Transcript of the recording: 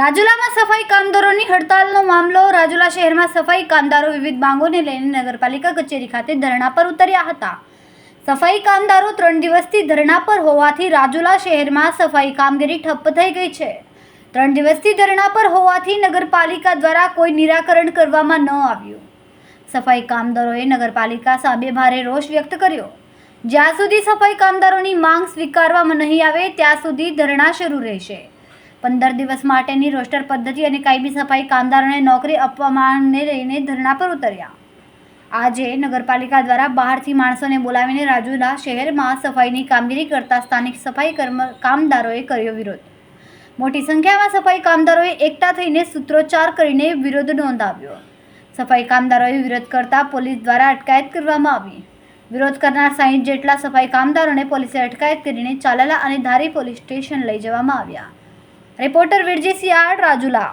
રાજુલામાં સફાઈ કામદારોની હડતાલનો મામલો. રાજુલા શહેરમાં સફાઈ કામદારો વિવિધ માંગોને લઈને નગરપાલિકા કચેરી ખાતે ધરણા પર ઉતર્યા હતા. સફાઈ કામદારો ત્રણ દિવસથી ધરણા પર હોવાથી રાજુલા શહેરમાં સફાઈ કામગીરી ઠપ્પ થઈ ગઈ છે. ત્રણ દિવસથી ધરણા પર હોવાથી નગરપાલિકા દ્વારા કોઈ નિરાકરણ કરવામાં ન આવ્યું. સફાઈ કામદારોએ નગરપાલિકા સામે ભારે રોષ વ્યક્ત કર્યો. જ્યાં સુધી સફાઈ કામદારોની માંગ સ્વીકારવામાં નહીં આવે, ત્યાં સુધી ધરણા શરૂ રહેશે. પંદર દિવસ માટેની રોસ્ટર પદ્ધતિ અને કાયમી સફાઈ કામદારોને નોકરી અપમાનને લઈને ધરણા પર ઉતર્યા. આજે નગરપાલિકા દ્વારા બહારથી માણસોને બોલાવીને રાજુલા શહેરમાં સફાઈની કામગીરી કરતા સ્થાનિક સફાઈ કર્મ, કામદારોએ કર્યો વિરોધ. મોટી સંખ્યામાં સફાઈ કામદારોએ એકઠા થઈને સૂત્રોચ્ચાર કરીને વિરોધ નોંધાવ્યો. સફાઈ કામદારોએ વિરોધ કરતા પોલીસ દ્વારા અટકાયત કરવામાં આવી. વિરોધ કરનાર સાહીઠ જેટલા સફાઈ કામદારોને પોલીસે અટકાયત કરીને ચાલાલા અને ધારી પોલીસ સ્ટેશન લઈ જવામાં આવ્યા. રિપોર્ટર વિરજી સિયાળ રાજુલા